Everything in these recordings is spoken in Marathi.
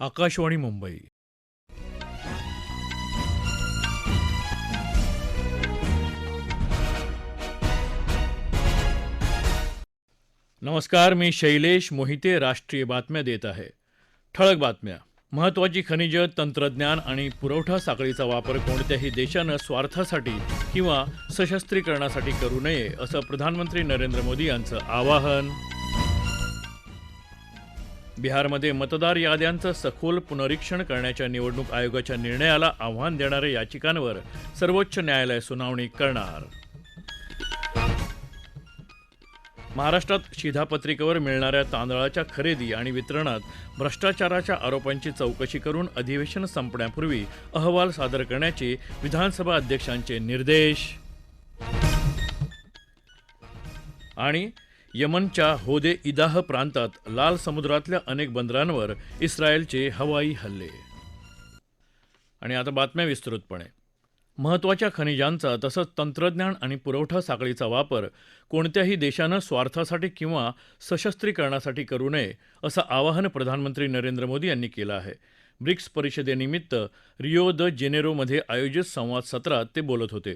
आकाशवाणी मुंबई. नमस्कार मी शैलेश मोहिते राष्ट्रीय बातम्या देत आहे. ठळक बातम्या. महत्वाची खनिजं तंत्रज्ञान आणि पुरवठा साखळीचा वापर कोणत्याही देशानं स्वार्थासाठी किंवा सशस्त्रीकरणासाठी करू नये असं प्रधानमंत्री नरेंद्र मोदी यांचं आवाहन. बिहारमध्ये मतदार याद्यांचं सखोल पुनरीक्षण करण्याच्या निवडणूक आयोगाच्या निर्णयाला आव्हान देणाऱ्या याचिकांवर सर्वोच्च न्यायालय सुनावणी करणार. महाराष्ट्रात शिधापत्रिकेवर मिळणाऱ्या तांदळाच्या खरेदी आणि वितरणात भ्रष्टाचाराच्या आरोपांची चौकशी करून अधिवेशन संपण्यापूर्वी अहवाल सादर करण्याचे विधानसभा अध्यक्षांचे निर्देश. आणि यमनच्या होदे इदाह प्रांतात लाल समुद्रातल्या अनेक बंदरांवर इस्रायलचे हवाई हल्ले. आणि आता बातम्या विस्तृतपणे. महत्त्वाच्या खनिजांचा तसंच तंत्रज्ञान आणि पुरवठा साखळीचा वापर कोणत्याही देशानं स्वार्थासाठी किंवा सशस्त्रीकरणासाठी करू नये असं आवाहन प्रधानमंत्री नरेंद्र मोदी यांनी केलं आहे. ब्रिक्स परिषदेनिमित्त रिओ द जेनेरोमध्ये आयोजित संवाद सत्रात ते बोलत होते.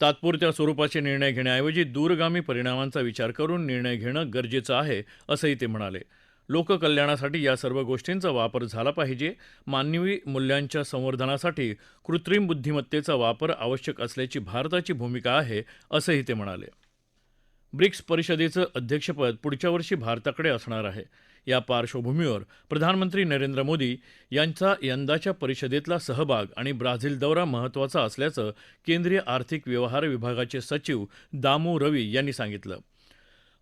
तात्पुरत्या स्वरूपाचे निर्णय घेण्याऐवजी दूरगामी परिणामांचा विचार करून निर्णय घेणं गरजेचं आहे असंही ते म्हणाले. लोककल्याणासाठी या सर्व गोष्टींचा वापर झाला पाहिजे. मानवी मूल्यांच्या संवर्धनासाठी कृत्रिम बुद्धिमत्तेचा वापर आवश्यक असल्याची भारताची भूमिका आहे असंही ते म्हणाले. ब्रिक्स परिषदेचं अध्यक्षपद पुढच्या वर्षी भारताकडे असणार आहे. या पार्श्वभूमीवर प्रधानमंत्री नरेंद्र मोदी यांचा यंदाच्या परिषदेतला सहभाग आणि ब्राझील दौरा महत्त्वाचा असल्याचं केंद्रीय आर्थिक व्यवहार विभागाचे सचिव दामू रवी यांनी सांगितलं.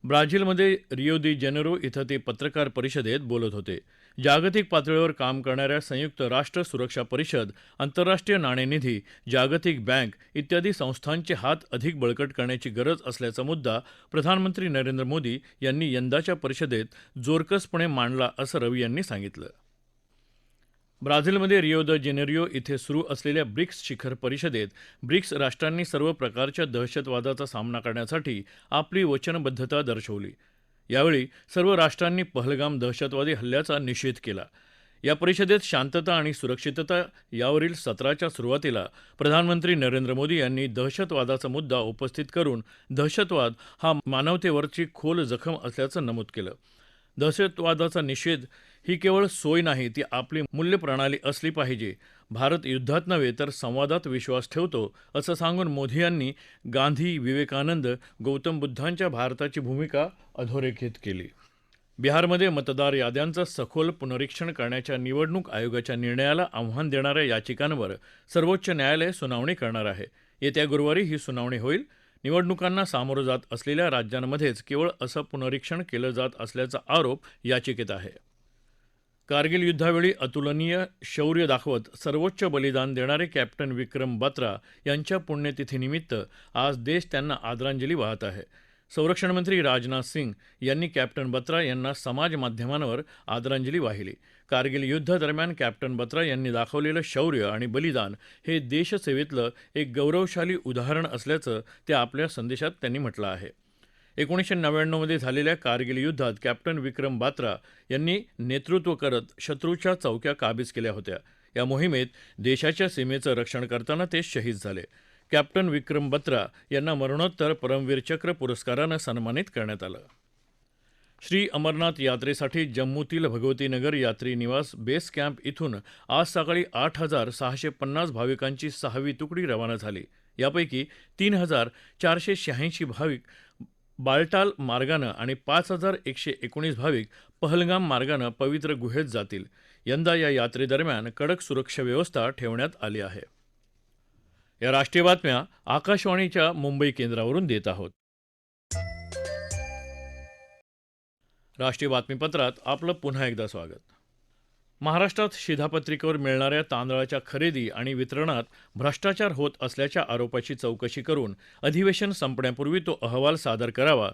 ब्राझीलमध्ये रिओ दी जेनेरो इथं ते पत्रकार परिषदेत बोलत होते. जागतिक पातळीवर काम करणाऱ्या संयुक्त राष्ट्र सुरक्षा परिषद आंतरराष्ट्रीय नाणेनिधी जागतिक बँक इत्यादी संस्थांचे हात अधिक बळकट करण्याची गरज असल्याचा मुद्दा प्रधानमंत्री नरेंद्र मोदी यांनी यंदाच्या परिषदेत जोरकसपणे मांडला असं रवी यांनी सांगितलं. ब्राझीलमध्ये रिओ द जेनेरिओ इथे सुरू असलेल्या ब्रिक्स शिखर परिषदेत ब्रिक्स राष्ट्रांनी सर्व प्रकारच्या दहशतवादाचा सामना करण्यासाठी आपली वचनबद्धता दर्शवली. यावेळी सर्व राष्ट्रांनी पहलगाम दहशतवादी हल्ल्याचा निषेध केला. या परिषदेत शांतता आणि सुरक्षितता यावरील सत्राच्या सुरुवातीला प्रधानमंत्री नरेंद्र मोदी यांनी दहशतवादाचा मुद्दा उपस्थित करून दहशतवाद हा मानवतेवरची खोल जखम असल्याचं नमूद केलं. दहशतवादाचा निषेध ही केवळ सोय नाही ती आपली मूल्यप्रणाली असली पाहिजे. भारत युद्धात नव्हे तर संवादात विश्वास ठेवतो असं सांगून मोदी यांनी गांधी विवेकानंद गौतम बुद्धांच्या भारताची भूमिका अधोरेखित केली. बिहारमध्ये मतदार याद्यांचं सखोल पुनरीक्षण करण्याच्या निवडणूक आयोगाच्या निर्णयाला आव्हान देणाऱ्या याचिकांवर सर्वोच्च न्यायालय सुनावणी करणार आहे. येत्या गुरुवारी ही सुनावणी होईल. निवडणुकांना सामोरं जात असलेल्या राज्यांमध्येच केवळ असं पुनरीक्षण केलं जात असल्याचा आरोप याचिकेत आहे. कारगिल युद्धावेळी अतुलनीय शौर्य दाखवत सर्वोच्च बलिदान देणारे कॅप्टन विक्रम बत्रा यांच्या पुण्यतिथीनिमित्त आज देश त्यांना आदरांजली वाहत आहे. संरक्षणमंत्री राजनाथ सिंग यांनी कॅप्टन बत्रा यांना समाज माध्यमांवर आदरांजली वाहिली. कारगिल युद्धादरम्यान कॅप्टन बत्रा यांनी दाखवलेलं शौर्य आणि बलिदान हे देशसेवेतलं एक गौरवशाली उदाहरण असल्याचं त्या आपल्या संदेशात त्यांनी म्हटलं आहे. एकोणीसशे नव्याण्णवमध्ये झालेल्या कारगिल युद्धात कॅप्टन विक्रम बात्रा यांनी नेतृत्व करत शत्रूच्या चौक्या काबीज केल्या होत्या. या मोहिमेत देशाच्या सीमेचं रक्षण करताना ते शहीद झाले. कॅप्टन विक्रम बत्रा यांना मरणोत्तर परमवीर चक्र पुरस्कारानं सन्मानित करण्यात आलं. श्री अमरनाथ यात्रेसाठी जम्मूतील भगवतीनगर यात्री निवास बेस कॅम्प इथून आज सकाळी आठ हजार सहाशे पन्नास भाविकांची सहावी तुकडी रवाना झाली. यापैकी तीन हजार चारशे शहाऐंशी भाविक बालटाल मार्गानं आणि पाच हजार एकशे एकोणीस भाविक पहलगाम मार्गानं पवित्र गुहेत जातील. यंदा या यात्रेदरम्यान कडक सुरक्षा व्यवस्था ठेवण्यात आली आहे. या राष्ट्रीय बातम्या आकाशवाणीच्या मुंबई केंद्रावरून देत आहोत. राष्ट्रीय बातमीपत्रात आपलं पुन्हा एकदा स्वागत. महाराष्ट्रात शिधापत्रिकेवर मिळणाऱ्या तांदळाच्या खरेदी आणि वितरणात भ्रष्टाचार होत असल्याच्या आरोपाची चौकशी करून अधिवेशन संपण्यापूर्वी तो अहवाल सादर करावा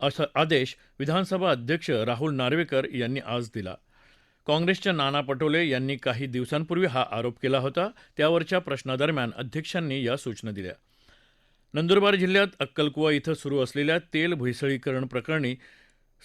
असा आदेश विधानसभा अध्यक्ष राहुल नार्वेकर यांनी आज दिला. काँग्रेसच्या नाना पटोले यांनी काही दिवसांपूर्वी हा आरोप केला होता त्यावरच्या प्रश्नादरम्यान अध्यक्षांनी या सूचना दिल्या. नंदुरबार जिल्ह्यात अक्कलकुवा इथं सुरू असलेल्या तेल भेसळीकरण प्रकरणी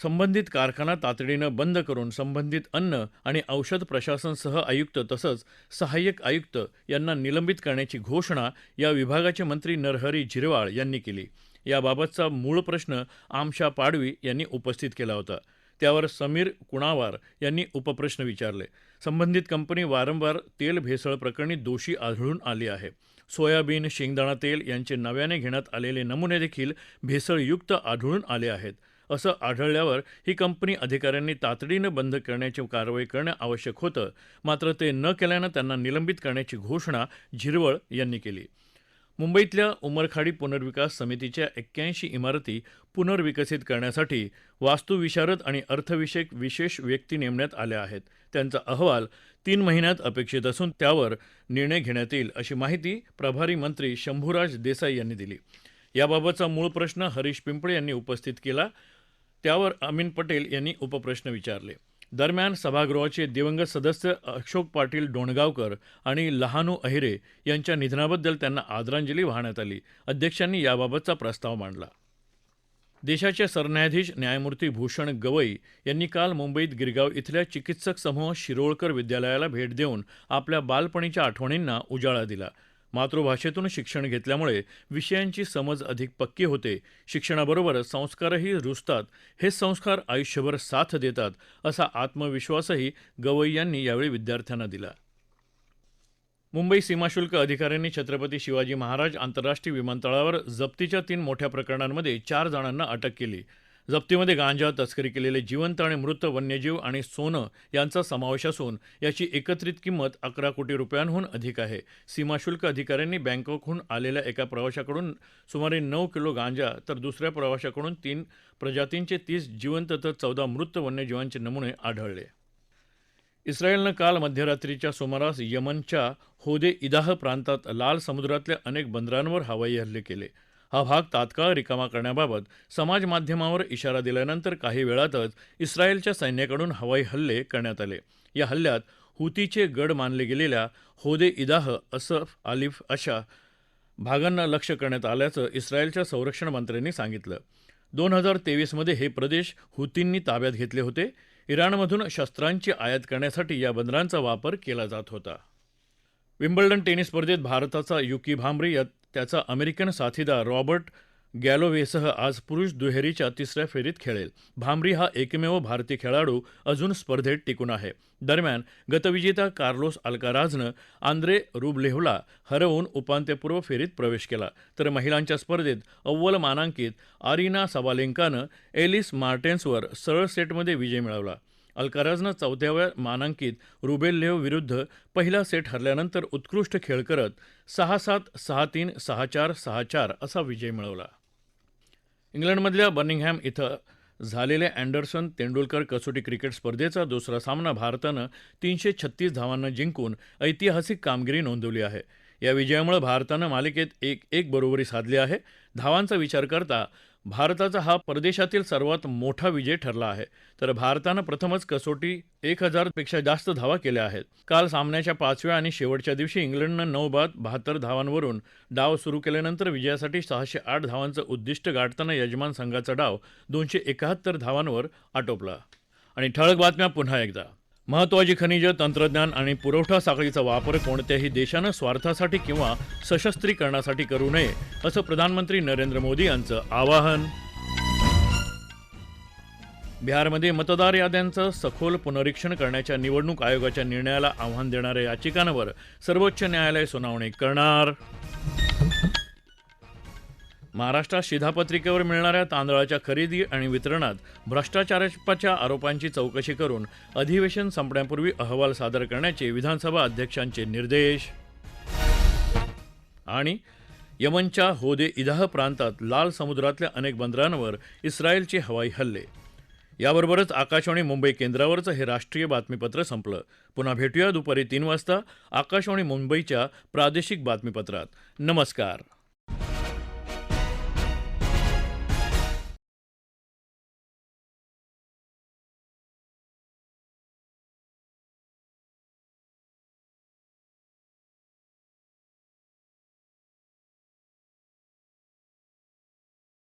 संबंधित कारखाना तातडीनं बंद करून संबंधित अन्न आणि औषध प्रशासनसह आयुक्त तसंच सहाय्यक आयुक्त यांना निलंबित करण्याची घोषणा या विभागाचे मंत्री नरहरी झिरवाळ यांनी केली. याबाबतचा मूळ प्रश्न आमशा पाडवी यांनी उपस्थित केला होता. त्यावर समीर कुणावार यांनी उपप्रश्न विचारले. संबंधित कंपनी वारंवार तेल भेसळ प्रकरणी दोषी आढळून आली आहे. सोयाबीन शेंगदाणा तेल यांचे नव्याने घेण्यात आलेले नमुने देखील भेसळयुक्त आढळून आले आहेत. असं आढळल्यावर ही कंपनी अधिकाऱ्यांनी तातडीनं बंद करण्याची कारवाई करणं आवश्यक होतं. मात्र ते न केल्यानं त्यांना निलंबित करण्याची घोषणा झिरवळ यांनी केली. मुंबईतल्या उमरखाडी पुनर्विकास समितीच्या एक्क्याऐंशी इमारती पुनर्विकसित करण्यासाठी वास्तुविशारद आणि अर्थविषयक विशेष व्यक्ती नेमण्यात आल्या आहेत. त्यांचा अहवाल तीन महिन्यात अपेक्षित असून त्यावर निर्णय घेण्यात येईल अशी माहिती प्रभारी मंत्री शंभूराज देसाई यांनी दिली. याबाबतचा मूळ प्रश्न हरीश पिंपळे यांनी उपस्थित केला. त्यावर अमीन पटेल यांनी उपप्रश्न विचारले. दरम्यान सभागृहाचे दिवंगत सदस्य अशोक पाटील डोणगावकर आणि लहानू अहिरे यांच्या निधनाबद्दल त्यांना आदरांजली वाहण्यात आली. अध्यक्षांनी याबाबतचा प्रस्ताव मांडला. देशाचे सरन्यायाधीश न्यायमूर्ती भूषण गवई यांनी काल मुंबईत गिरगाव इथल्या चिकित्सक समूह शिरोळकर विद्यालयाला भेट देऊन आपल्या बालपणीच्या आठवणींना उजाळा दिला. मातृभाषेतून शिक्षण घेतल्यामुळे विषयांची समज अधिक पक्की होते. शिक्षणाबरोबरच संस्कारही रुजतात. हे संस्कार आयुष्यभर साथ देतात असा आत्मविश्वासही गवई यांनी यावेळी विद्यार्थ्यांना दिला. मुंबई सीमाशुल्क अधिकाऱ्यांनी छत्रपती शिवाजी महाराज आंतरराष्ट्रीय विमानतळावर जप्तीच्या तीन मोठ्या प्रकरणांमध्ये चार जणांना अटक केली. जप्तीमध्ये गांजा तस्करी केलेले जिवंत आणि मृत वन्यजीव आणि सोनं यांचा समावेश असून याची एकत्रित किंमत अकरा कोटी रुपयांहून अधिक आहे. सीमाशुल्क अधिकाऱ्यांनी बँकॉकहून आलेल्या एका प्रवाशाकडून सुमारे नऊ किलो गांजा तर दुसऱ्या प्रवाशाकडून तीन प्रजातींचे तीस जिवंत तर चौदा मृत वन्यजीवांचे नमुने आढळले. इस्रायलनं काल मध्यरात्रीच्या सुमारास यमनच्या होदे इदाह प्रांतात लाल समुद्रातल्या अनेक बंदरांवर हवाई हल्ले केले. हा भाग तात्काळ रिकामा करण्याबाबत समाजमाध्यमावर इशारा दिल्यानंतर काही वेळातच इस्रायलच्या सैन्याकडून हवाई हल्ले करण्यात आले. या हल्ल्यात हुतीचे गड मानले गेलेल्या होदे इदाह असफ आलिफ अशा भागांना लक्ष्य करण्यात आल्याचं इस्रायलच्या संरक्षण मंत्र्यांनी सांगितलं. दोन हजार तेवीसमध्ये हे प्रदेश हुतींनी ताब्यात घेतले होते. इराणमधून शस्त्रांची आयात करण्यासाठी या बंदरांचा वापर केला जात होता. विम्बल्डन टेनिस स्पर्धेत भारताचा युकी भांब्री त्याचा अमेरिकन साथीदार रॉबर्ट गॅलोवेसह आज पुरुष दुहेरीच्या तिसऱ्या फेरीत खेळेल. भांबरी हा एकमेव भारतीय खेळाडू अजून स्पर्धेत टिकून आहे. दरम्यान गतविजेता कार्लोस अल्काराजनं आंद्रे रुबलेहला हरवून उपांत्यपूर्व फेरीत प्रवेश केला. तर महिलांच्या स्पर्धेत अव्वल मानांकित आरिना सबालेंकानं एलिस मार्टेन्सवर सरळ सेटमध्ये विजय मिळवला. अल्काराजनं चौथ्याव्या मानांकित रुबेल्लेव विरुद्ध पहिला सेट हरल्यानंतर उत्कृष्ट खेळ करत सहा सात सहा तीन सहा चार सहा चार असा विजय मिळवला. इंग्लंडमधल्या बर्मिंगहॅम इथं झालेल्या अँडरसन तेंडुलकर कसोटी क्रिकेट स्पर्धेचा दुसरा सामना भारतानं तीनशे छत्तीस धावांना जिंकून ऐतिहासिक कामगिरी नोंदवली आहे. या विजयामुळे भारतानं मालिकेत एक एक बरोबरी साधली आहे. धावांचा विचार करता भारताचा हा परदेशातील सर्वात मोठा विजय ठरला आहे. तर भारतानं प्रथमच कसोटी एक हजारपेक्षा जास्त धावा केल्या आहेत. काल सामन्याच्या पाचव्या आणि शेवटच्या दिवशी इंग्लंडनं नऊ बाद बहात्तर धावांवरून डाव सुरू केल्यानंतर विजयासाठी सहाशे आठ धावांचं उद्दिष्ट गाठताना यजमान संघाचा डाव दोनशे एकाहत्तर धावांवर आटोपला. आणि ठळक बातम्या पुन्हा एकदा. महत्वाची खनिजं तंत्रज्ञान आणि पुरवठा साखळीचा वापर कोणत्याही देशानं स्वार्थासाठी किंवा सशस्त्रीकरणासाठी करू नये असं प्रधानमंत्री नरेंद्र मोदी यांचं आवाहन. बिहारमध्ये मतदार याद्यांचं सखोल पुनरीक्षण करण्याच्या निवडणूक आयोगाच्या निर्णयाला आव्हान देणाऱ्या याचिकांवर सर्वोच्च न्यायालय सुनावणी करणार. महाराष्ट्रात शिधापत्रिकेवर मिळणाऱ्या तांदळाच्या खरेदी आणि वितरणात भ्रष्टाचाराच्या आरोपांची चौकशी करून अधिवेशन संपण्यापूर्वी अहवाल सादर करण्याचे विधानसभा अध्यक्षांचे निर्देश. आणि यमनच्या होदे इदाह प्रांतात लाल समुद्रातल्या अनेक बंदरांवर इस्रायलचे हवाई हल्ले. याबरोबरच आकाशवाणी मुंबई केंद्रावरचं हे राष्ट्रीय बातमीपत्र संपलं. पुन्हा भेटूया दुपारी तीन वाजता आकाशवाणी मुंबईच्या प्रादेशिक बातमीपत्रात. नमस्कार.